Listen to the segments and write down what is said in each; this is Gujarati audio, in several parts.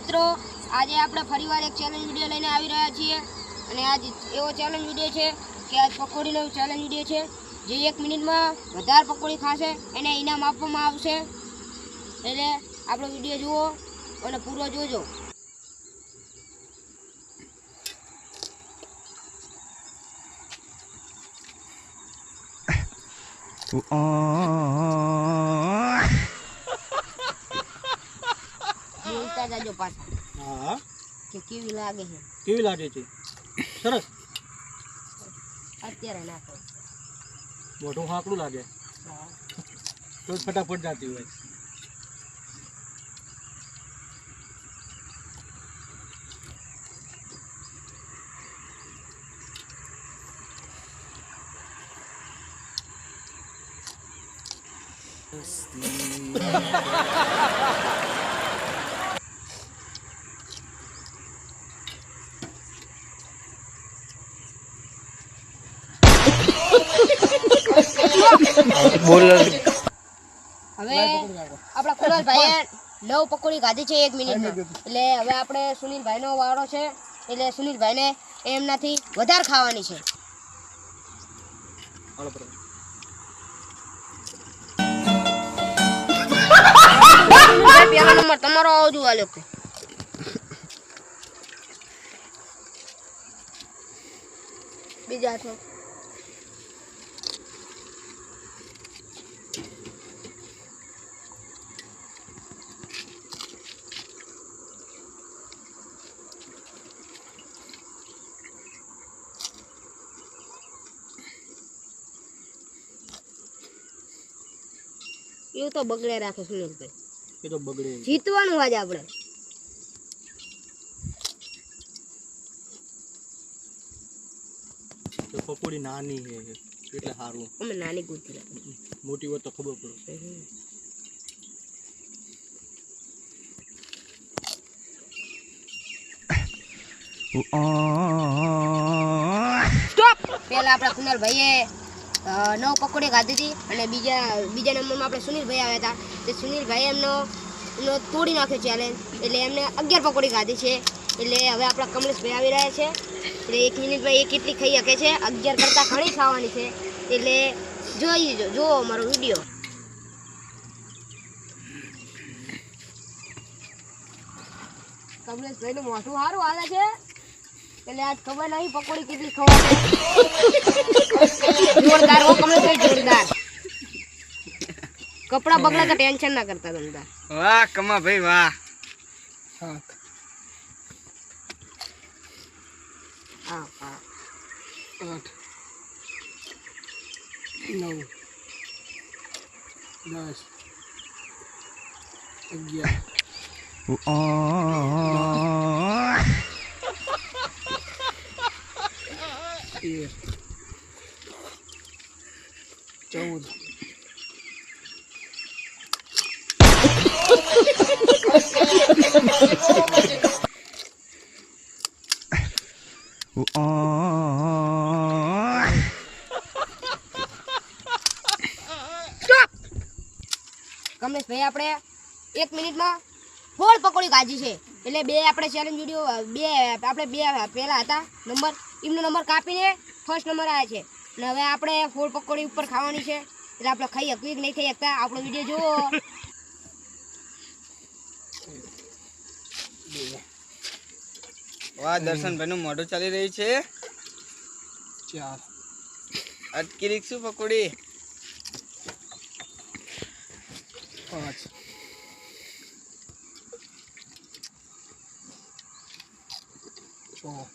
મિત્રો, આજે આપણે ફરીવાર એક ચેલેન્જ વીડિયો લઈને આવી રહ્યા છીએ. અને આજ એવો ચેલેન્જ વીડિયો છે કે આજ પકોડીનો ચેલેન્જ વીડિયો છે, જે એક મિનિટમાં વધારે પકોડી ખાશે એને ઇનામ આપવામાં આવશે. એટલે આપણો વીડિયો જુઓ અને પૂરો જોજો. બોલતા જાજો પાછા હા કે કેવી લાગે છે. કેવી લાગે છે? સરસ. અત્યારે નાખો મોઢું હાંકડું લાગે. તો ફટાફટ જાતી હોય. હવે આપણા કુણાલભાઈએ નવ પકોડી ખાધી છે એક મિનિટમાં. એટલે હવે આપણે સુનિલભાઈનો વારો છે. એટલે સુનિલભાઈને એમનાથી વધારે ખાવાની છે. પહેલો નંબર તમારો આવજો આ લોકો બીજા છો. એવું તો બગડે રાખે સુનિલભાઈ એ તો બગડે. જીતવાનું આજે આપણે. તો પકોડી નાની છે એટલે સારું અમે નાની રાખી મોટી હોય તો ખબર પડે. પહેલા આપણા કુનાલભાઈએ અ, નવ પકોડી ખાધી હતી. અને બીજા બીજા નંબરમાં આપણે સુનિલભાઈ આવ્યા હતા. તે સુનિલભાઈ એમનો એમનો તોડી નાખ્યો ચેલેન્જ એટલે એમને અગિયાર પકોડી ખાધી છે. એટલે હવે આપણા કમલેશભાઈ આવી રહ્યા છે. એટલે એક મિનિટમાં એ કેટલી ખાઈ શકે છે? અગિયાર કરતાં ઘણી ખાવાની છે. એટલે જોઈ જો જુઓ અમારો વીડિયો. કમલેશભાઈનું મોઢું સારું હાલે છે. એટલે આજ ખબર નહીં પકોડી કેટલી ખવાશે જોરદાર હો કમલેશભાઈ જોરદાર. કપડા બગડા તો ટેન્શન ના કરતા તમતા વાહ કમા ભાઈ વાહ. હા હા. આઠ. નવ. દસ. અગિયાર. તેર ચૌદ કમલેશભાઈ આપણે. એક મિનિટમાં. ફોર પકોડી ભાજી છે. એટલે બે આપણે ચેલેન્જ વીડિયો બે આપણે બે પહેલા હતા નંબર. એમનો નંબર કાપીને ફર્સ્ટ નંબર આવ્યા છે. અને હવે આપણે ફોર પકોડી ઉપર ખાવાની છે. એટલે આપણે ખાઈ શકીએ કે નહીં ખાઈ શકતા આપણો વીડિયો જુઓ. વાહ દર્શનભાઈ નું મોઢું ચાલી રહ્યું છે. ચાર. અટકી રીક્ષું પકોડી. પાંચ. control.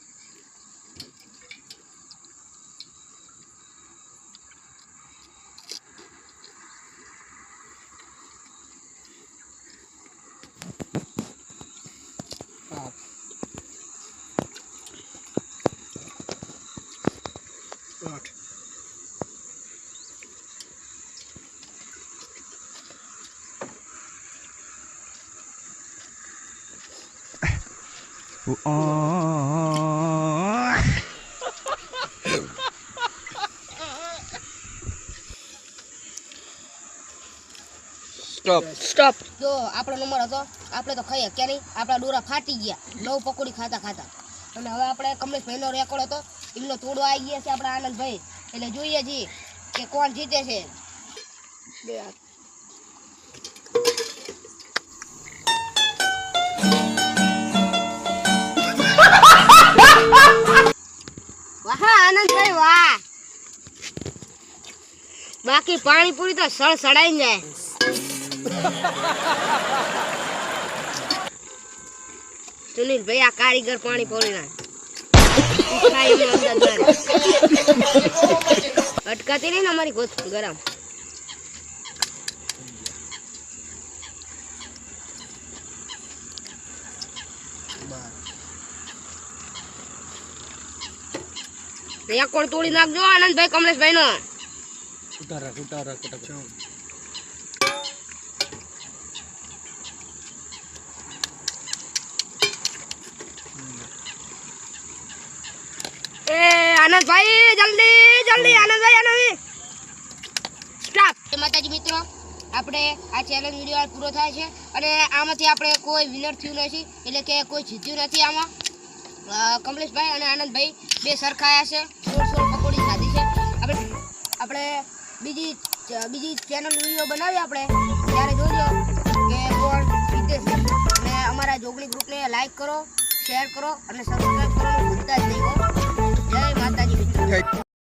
Wow. Look. Stop stop જો, આપણો નંબર હતો. આપણે તો ખાઈએ ક્યાં નહીં. આપણા ડોરા ફાટી ગયા. નવ પકોડી ખાતા ખાતા. અને હવે આપણે કમલેશભાઈનો રેકોર્ડ હતો. એમનો તોડો આવી ગયા છે આપણા આનંદભાઈ. એટલે જોઈએ છીએ કે કોણ જીતે છે. વાહ વાહ. બાકી પાણીપુરી તો સળ સડાઈ જાય. સુનિલભાઈ, આ કારીગર પાણીપુરી ના અટકાતી નહીં ને અમારી ગરમ. એક કોણ તોડી નાખજો? આનંદભાઈ કમલેશભાઈ નો ઉતારા ઉતારા. કટક એ આનંદભાઈ જલ્દી જલ્દી આનંદભાઈ આનંદભાઈ. સ્ટોપ માતાજી મિત્રો આપણે આ ચેલેન્જ વીડિયો પૂરો થાય છે. અને આમાંથી આપણે કોઈ વિનર થયું નથી એટલે કે કોઈ જીત્યું નથી આમાં. કમલેશભાઈ અને આનંદભાઈ બે સરખાયા છે. સોળ પકોડી ખાધી છે. આપણે આપણે બીજી બીજી ચેનલ વીડિયો બનાવી આપણે. ત્યારે જોજો કે કોણ જીતે છે. અને અમારા જોગણી ગ્રુપને લાઈક કરો શેર કરો અને સબસ્ક્રાઈબ કરો ભૂલતા જ જય માતાજી.